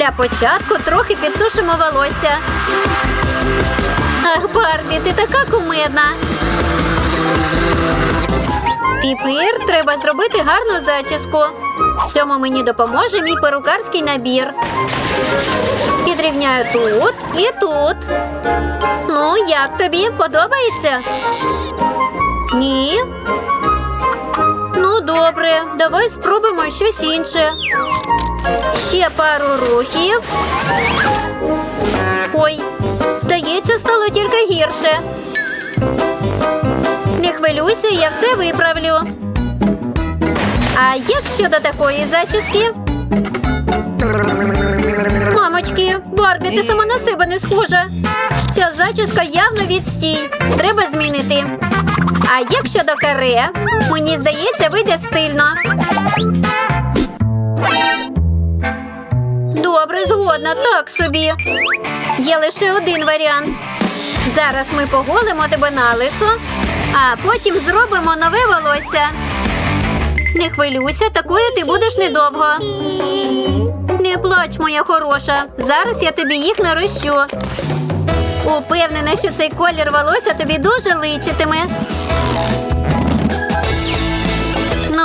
Для початку трохи підсушимо волосся. Ах, Барбі, ти така кумедна. Тепер треба зробити гарну зачіску. В цьому мені допоможе мій перукарський набір. Підрівняю тут і тут. Ну, як тобі подобається? Ні. Давай спробуємо щось інше. Ще пару рухів. Ой, здається, стало тільки гірше. Не хвилюйся, я все виправлю. А як щодо такої зачіски? Мамочки, Барбі, ти сама на себе не схожа. Ця зачіска явно відстій. Треба змінити. А як щодо каре? Мені здається, вийде стильно. Добре, згодна, так собі. Є лише один варіант. Зараз ми поголимо тебе на лисо, а потім зробимо нове волосся. Не хвилюйся, такою ти будеш недовго. Не плач, моя хороша. Зараз я тобі їх нарощу. Упевнена, що цей колір волосся тобі дуже личитиме.